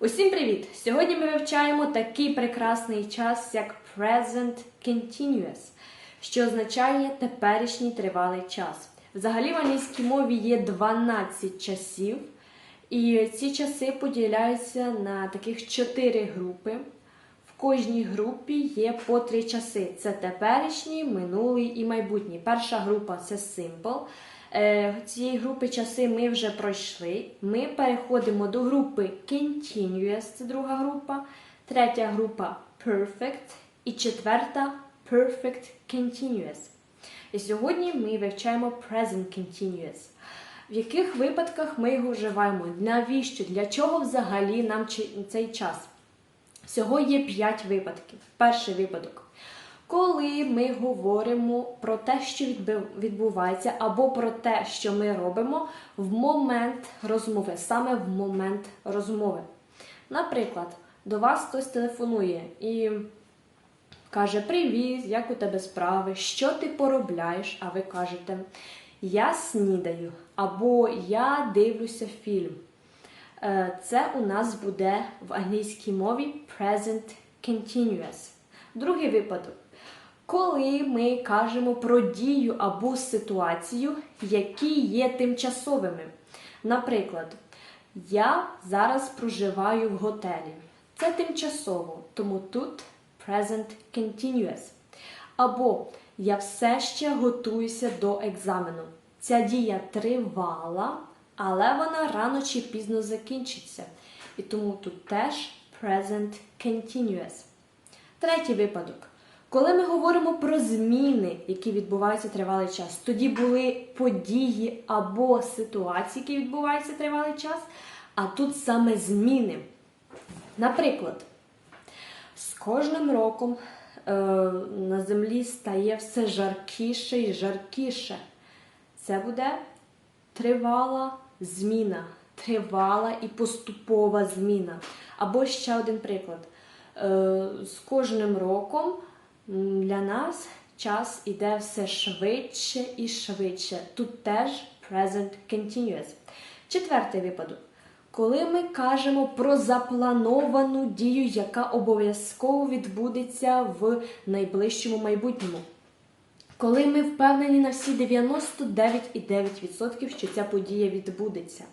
Усім привіт! Сьогодні ми вивчаємо такий прекрасний час, як Present Continuous, що означає теперішній тривалий час. Взагалі в англійській мові є 12 часів, і ці часи поділяються на таких 4 групи. В кожній групі є по три часи: це теперішній, минулий і майбутній. Перша група це Simple. Е, Цієї групи часи ми вже пройшли. Ми переходимо до групи Continuous, це друга група, третя група Perfect і четверта Perfect Continuous. І сьогодні ми вивчаємо Present Continuous. В яких випадках ми його вживаємо? Навіщо? Для чого взагалі нам цей час? Всього є 5 випадків. Перший випадок. Коли ми говоримо про те, що відбувається, або про те, що ми робимо в момент розмови, саме в момент розмови. Наприклад, до вас хтось телефонує і каже: Привіт, як у тебе справи? Що ти поробляєш? А ви кажете, я снідаю або я дивлюся фільм. Е, Це у нас буде в англійській мові present continuous. Другий випадок. Коли ми кажемо про дію або ситуацію, які є тимчасовими. Наприклад, я зараз проживаю в готелі. Це тимчасово, тому тут present continuous. Або я все ще готуюся до екзамену. Ця дія тривала, але вона рано чи пізно закінчиться. І тому тут теж present continuous. Третій випадок. Коли ми говоримо про зміни, які відбуваються тривалий час, тоді були події або ситуації, які відбуваються тривалий час, а тут саме зміни. Наприклад, з кожним роком е, на землі стає все жаркіше і жаркіше. Це буде тривала зміна, тривала і поступова зміна. Або ще один приклад. Е, З кожним роком для нас час іде все швидше і швидше. Тут теж present continuous. Четвертий випадок. Коли ми кажемо про заплановану дію, яка обов'язково відбудеться в найближчому майбутньому. Коли ми впевнені на всі 99,9%, що ця подія відбудеться.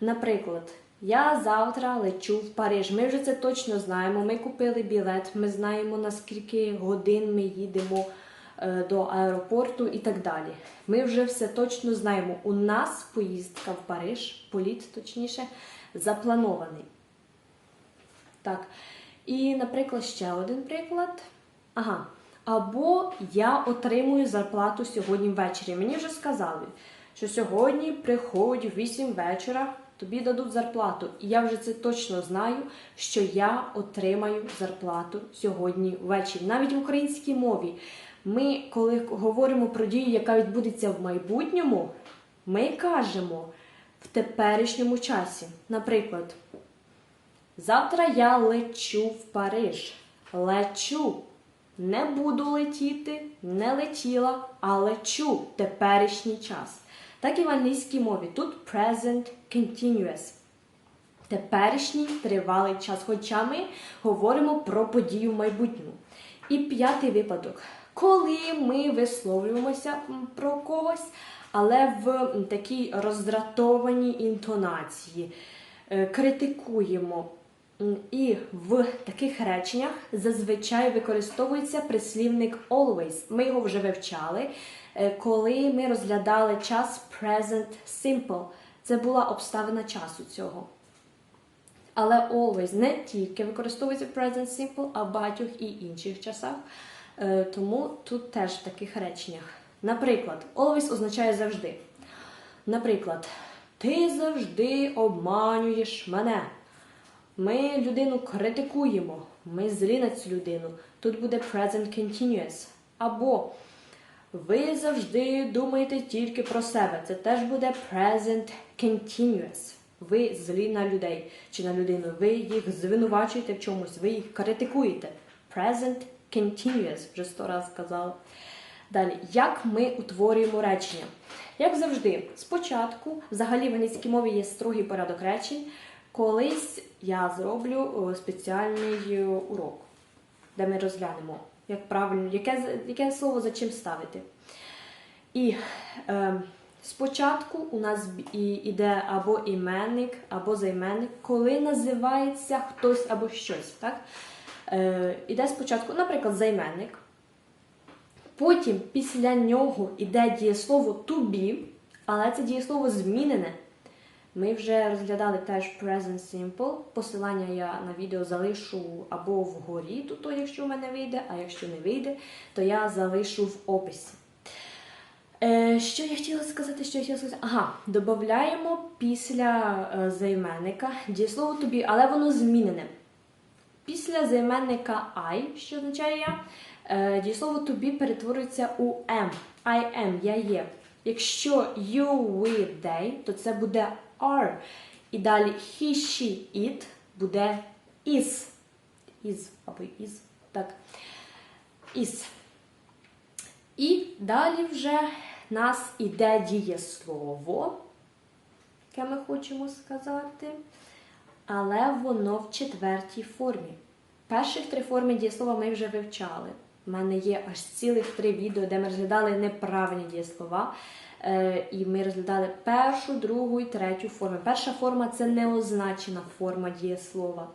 Наприклад, я завтра лечу в Париж. Ми вже це точно знаємо. Ми купили білет, ми знаємо на скільки годин ми їдемо е, до аеропорту і так далі. Ми вже все точно знаємо. У нас поїздка в Париж, політ точніше, запланований. Так. І, наприклад, ще один приклад. Ага. Або я отримую зарплату сьогодні ввечері. Мені вже сказали, що сьогодні приходь в 8 вечора, тобі дадуть зарплату. І я вже це точно знаю, що я отримаю зарплату сьогодні ввечері. Навіть в українській мові. Ми, коли говоримо про дію, яка відбудеться в майбутньому, ми кажемо в теперішньому часі. Наприклад, Завтра я лечу в Париж. Лечу. Не буду летіти, не летіла, а лечу теперішній час. Так і в англійській мові. Тут present continuous. Теперішній тривалий час. Хоча ми говоримо про подію в майбутньому. І п'ятий випадок. Коли ми висловлюємося про когось, але в такій роздратованій інтонації, е, критикуємо. І в таких реченнях зазвичай використовується прислівник always. Ми його вже вивчали, е, коли ми розглядали час present simple. Це була обставина часу цього. Але always не тільки використовується в present simple, а в багатьох і інших часах. Е, Тому тут теж в таких реченнях. Наприклад, always означає завжди. Наприклад, ти завжди обманюєш мене. Ми людину критикуємо, ми злі на цю людину. Тут буде present continuous. Або ви завжди думаєте тільки про себе. Це теж буде present continuous. Ви злі на людей чи на людину. Ви їх звинувачуєте в чомусь, ви їх критикуєте. Present continuous, вже сто раз сказала. Далі, як ми утворюємо речення? Як завжди, спочатку, взагалі в англійській мові є строгий порядок речень. Колись я зроблю спеціальний е, урок, де ми розглянемо, як правильно, яке, яке слово за чим ставити. І е, спочатку у нас і, іде або іменник, або займенник, коли називається хтось або щось. Так? Е, іде спочатку, наприклад, займенник. Потім після нього йде дієслово to але це дієслово змінене. Ми вже розглядали теж Present Simple. Посилання я на відео залишу або вгорі, тут, якщо в мене вийде, а якщо не вийде, то я залишу в описі. Е, що я хотіла сказати, що я хотіла сказати? Ага, додаємо після е, займенника дієслово be, але воно змінене. Після займенника I, що означає я, е, дієслово be перетворюється у am. I am, я є. Якщо you, we, they, то це буде are. І далі he, she, it буде is. Is або is. Так. Is. І далі вже нас іде дієслово, яке ми хочемо сказати, але воно в четвертій формі. Перших три форми дієслова ми вже вивчали. У мене є аж цілих три відео, де ми розглядали неправильні дієслова. Е, і ми розглядали першу, другу і третю форми. Перша форма це неозначена форма дієслова.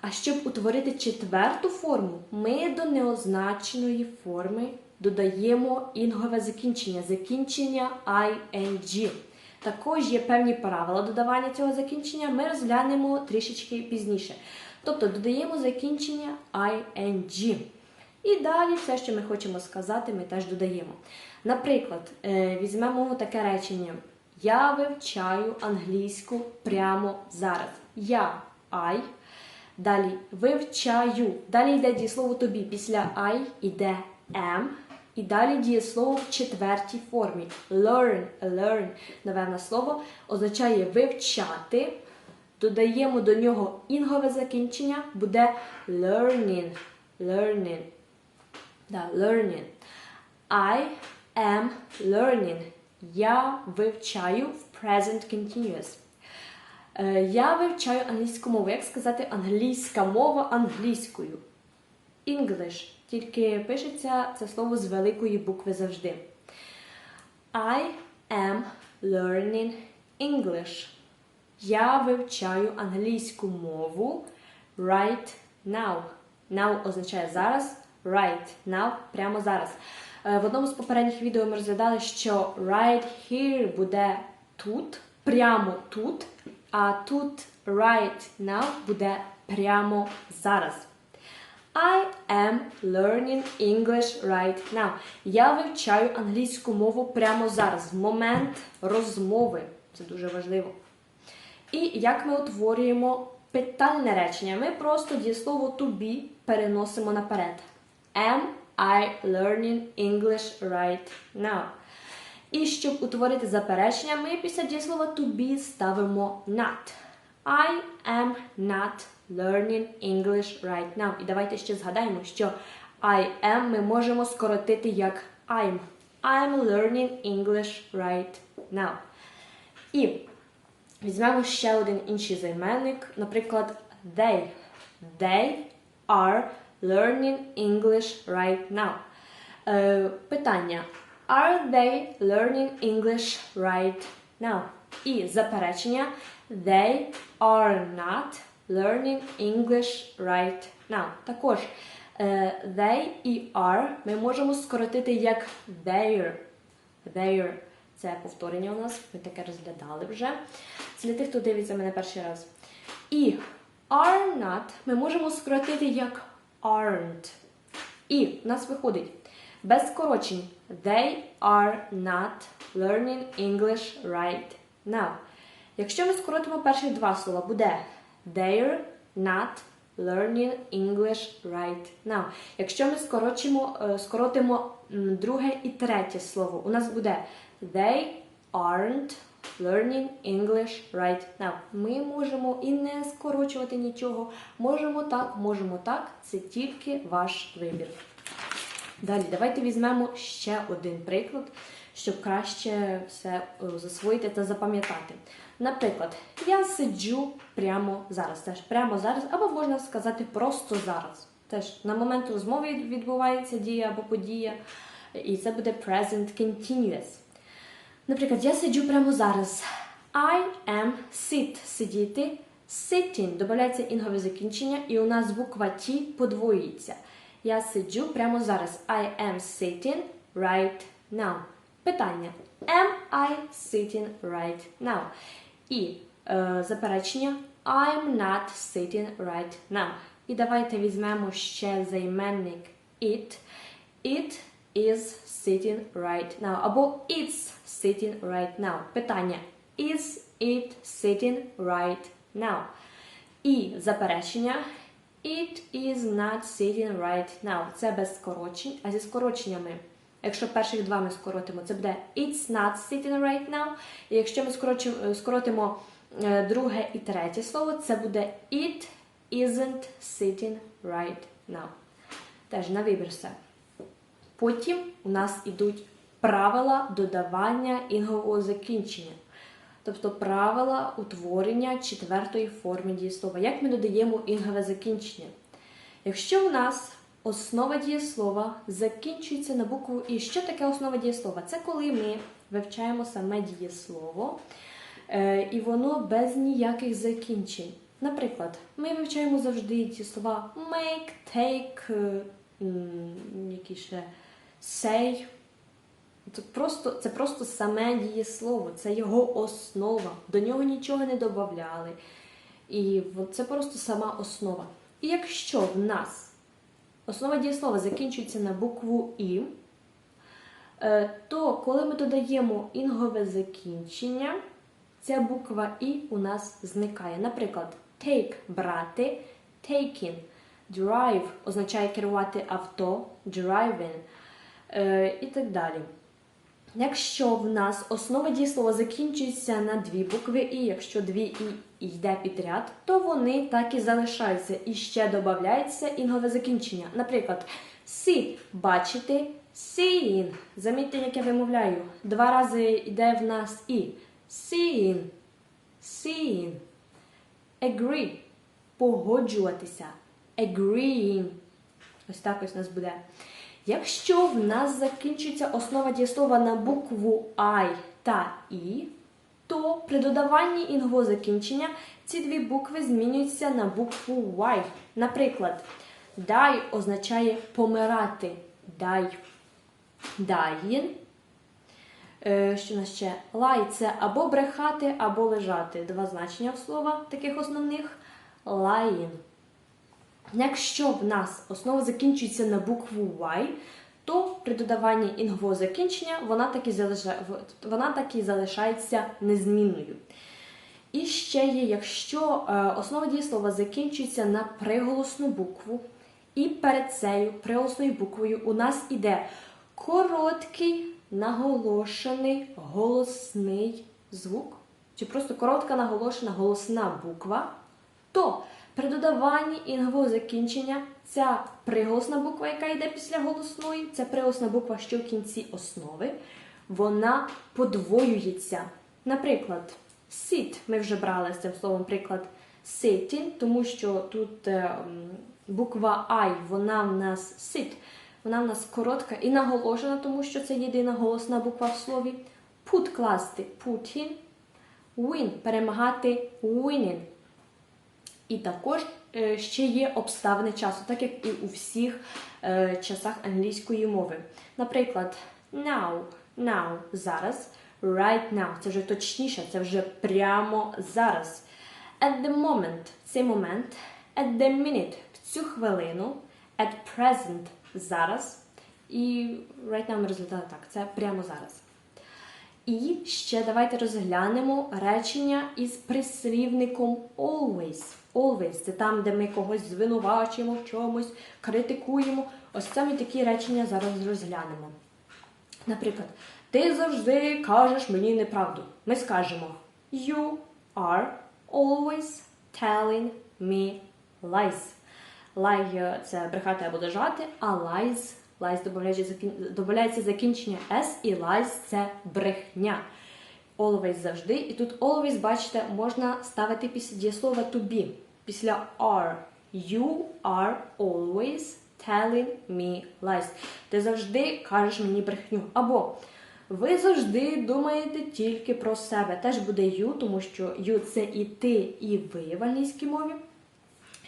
А щоб утворити четверту форму, ми до неозначеної форми додаємо інгове закінчення, закінчення ing. Також є певні правила додавання цього закінчення, ми розглянемо трішечки пізніше. Тобто додаємо закінчення ing. І далі все, що ми хочемо сказати, ми теж додаємо. Наприклад, е, візьмемо таке речення: Я вивчаю англійську прямо зараз. Я I. Далі вивчаю. Далі йде дієслово тобі. Після I йде am. І далі дієслово в четвертій формі. Learn, learn, нове слово, означає вивчати. Додаємо до нього інгове закінчення, буде learning. Learning. Да, learning. I am learning. Я вивчаю в present continuous. Е, Я вивчаю англійську мову. Як сказати англійська мова англійською? English. Тільки пишеться це слово з великої букви завжди. I am learning English. Я вивчаю англійську мову right now. Now означає зараз, right now прямо зараз. Е, В одному з попередніх відео ми розглядали, що right here буде тут, прямо тут, а тут right now буде прямо зараз. I am learning English right now. Я вивчаю англійську мову прямо зараз, в момент розмови. Це дуже важливо. І як ми утворюємо питальне речення? Ми просто дієслово to be переносимо наперед. Am I learning English right now? І щоб утворити заперечення, ми після дієслова to be ставимо not. I am not learning English right now. І давайте ще згадаємо, що I am ми можемо скоротити як I'm. I'm learning English right now. І візьмемо ще один інший займенник, наприклад, they. They are learning English right now. Е, питання. Are they learning English right now? І заперечення. They are not learning English right now. Також е, they і are ми можемо скоротити як their. Their. Це повторення у нас, ми таке розглядали вже. Це для тих, хто дивиться мене перший раз. І are not ми можемо скоротити як aren't. І в нас виходить без скорочень. They are not learning English right now. Якщо ми скоротимо перші два слова, буде they're not learning English right now. Якщо ми е, скоротимо друге і третє слово, у нас буде they aren't learning English right now. Ми можемо і не скорочувати нічого. Можемо так, можемо так. Це тільки ваш вибір. Далі, давайте візьмемо ще один приклад, щоб краще все е, засвоїти та запам'ятати. Наприклад, я сиджу прямо зараз. Теж прямо зараз, або можна сказати просто зараз. Теж на момент розмови відбувається дія або подія, і це буде present continuous. Наприклад, я сиджу прямо зараз. I am sit. Сидіти. Sitting. Додається інгове закінчення, і у нас буква T подвоюється. Я сиджу прямо зараз. I am sitting right now. Питання. Am I sitting right now? І е, заперечення I'm not sitting right now. І давайте візьмемо ще займенник it. It is sitting right now. Або it's sitting right now. Питання. Is it sitting right now? І заперечення It is not sitting right now. Це без скорочень, а зі скороченнями. Якщо перших два ми скоротимо, це буде It's not sitting right now. І якщо ми скорочимо, скоротимо е, друге і третє слово, це буде It isn't sitting right now. Теж на вибір все. Потім у нас ідуть правила додавання інгового закінчення. Тобто правила утворення четвертої форми дієслова. Як ми додаємо інгове закінчення? Якщо у нас основа дієслова закінчується на букву І. Що таке основа дієслова? Це коли ми вивчаємо саме дієслово, е, і воно без ніяких закінчень. Наприклад, ми вивчаємо завжди дієслова make, take, е, які ще say. Це просто, це просто саме дієслово, це його основа. До нього нічого не додавали. І це просто сама основа. І якщо в нас основа дієслова закінчується на букву І, е, то коли ми додаємо інгове закінчення, ця буква І у нас зникає. Наприклад, take брати, taking, drive означає керувати авто, driving е, і так далі. Якщо в нас основа дієслова закінчується на дві букви І, якщо дві І йде підряд, то вони так і залишаються. І ще додається інгове закінчення. Наприклад, see – бачити, seeing. Замітьте, як я вимовляю. Два рази йде в нас І. Seeing, seeing. Agree – погоджуватися. Agreeing. Ось так ось у нас буде. Якщо в нас закінчується основа дієслова на букву I та І, то при додаванні інгового закінчення ці дві букви змінюються на букву Y. Наприклад, die означає помирати. Die. Dying. Е, Що нас ще? Lie – це або брехати, або лежати. Два значення слова таких основних. Lying. Якщо в нас основа закінчується на букву Y, то при додаванні інгового закінчення вона так і, залиша... вона так і залишається незмінною. І ще є, якщо е, основа дієслова закінчується на приголосну букву, і перед цією приголосною буквою у нас іде короткий наголошений голосний звук, чи просто коротка наголошена голосна буква, то при додаванні інгового закінчення ця приголосна буква, яка йде після голосної, ця приголосна буква, що в кінці основи, вона подвоюється. Наприклад, sit ми вже брали з цим словом приклад sitting, тому що тут е, буква I, вона в нас sit, вона в нас коротка і наголошена, тому що це єдина голосна буква в слові. Put класти putting, win перемагати winning. І також е, ще є обставини часу, так як і у всіх е, часах англійської мови. Наприклад, now, now зараз, right now це вже точніше, це вже прямо зараз. At the moment цей момент, at the minute в цю хвилину, at present зараз. І right now ми розглядали так, це прямо зараз. І ще давайте розглянемо речення із прислівником always. Always це там, де ми когось звинувачуємо в чомусь, критикуємо. Ось ми такі речення зараз розглянемо. Наприклад, ти завжди кажеш мені неправду. Ми скажемо You are always telling me lies. Lie е, – це брехати або дожати, а lies Lies додається закінчення S і lies – це брехня. always завжди. І тут always, бачите, можна ставити після дієслова to be. Після are. You are always telling me lies. Ти завжди кажеш мені брехню. Або ви завжди думаєте тільки про себе. Теж буде you, тому що you це і ти, і ви в англійській мові.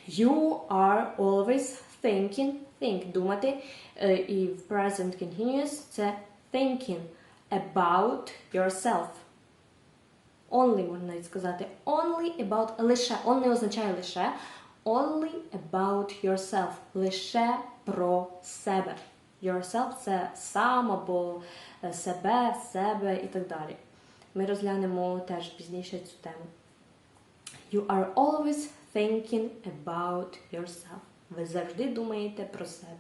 You are always thinking, think, думати. Е, І в present continuous це thinking about yourself. Only можна навіть сказати. Only about лише. Only означає лише. Only about yourself. Лише про себе. Yourself це сам або е, себе, себе і так далі. Ми розглянемо теж пізніше цю тему. You are always thinking about yourself. Ви завжди думаєте про себе.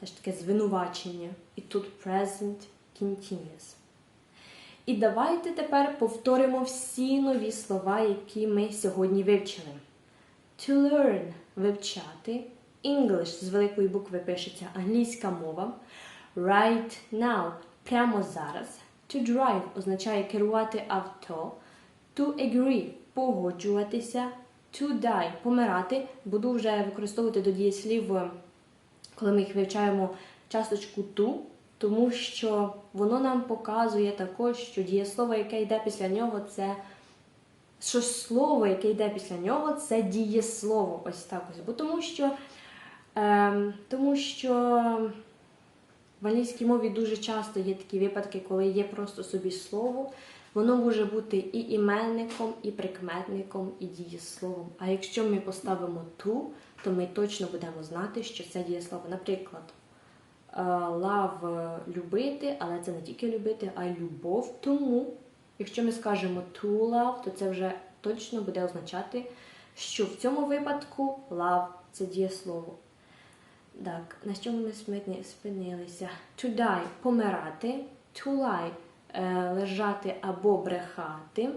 Теж таке звинувачення. І тут present continuous. І давайте тепер повторимо всі нові слова, які ми сьогодні вивчили. To learn вивчати. English з великої букви пишеться англійська мова. Right now прямо зараз. To drive означає керувати авто. To agree погоджуватися. To die помирати. Буду вже використовувати до дієслів, е, коли ми їх вивчаємо часточку to, тому що воно нам показує також, що дієслово, яке йде після нього, це що слово, яке йде після нього, це дієслово. Ось так ось. Бо тому що, ем, тому що в англійській мові дуже часто є такі випадки, коли є просто собі слово. Воно може бути і іменником, і прикметником, і дієсловом. А якщо ми поставимо ту, то ми точно будемо знати, що це дієслово. Наприклад, е, love е, любити, але це не тільки любити, а й любов. Тому, якщо ми скажемо to love, то це вже точно буде означати, що в цьому випадку love це дієслово. Так, на чому ми спинилися? To die помирати, to lie лежати або брехати,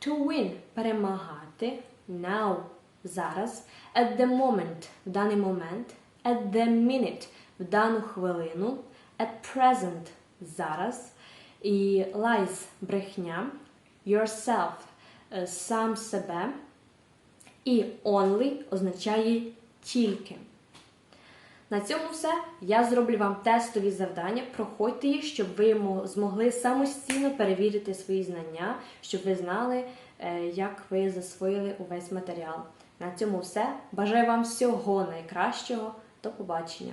to win перемагати, now зараз, at the moment в даний момент, at the minute в дану хвилину, at present зараз, і lies брехня, yourself е, сам себе, і only означає тільки. На цьому все. Я зроблю вам тестові завдання. Проходьте їх, щоб ви змогли самостійно перевірити свої знання, щоб ви знали, е, як ви засвоїли увесь матеріал. На цьому все. Бажаю вам всього найкращого. До побачення!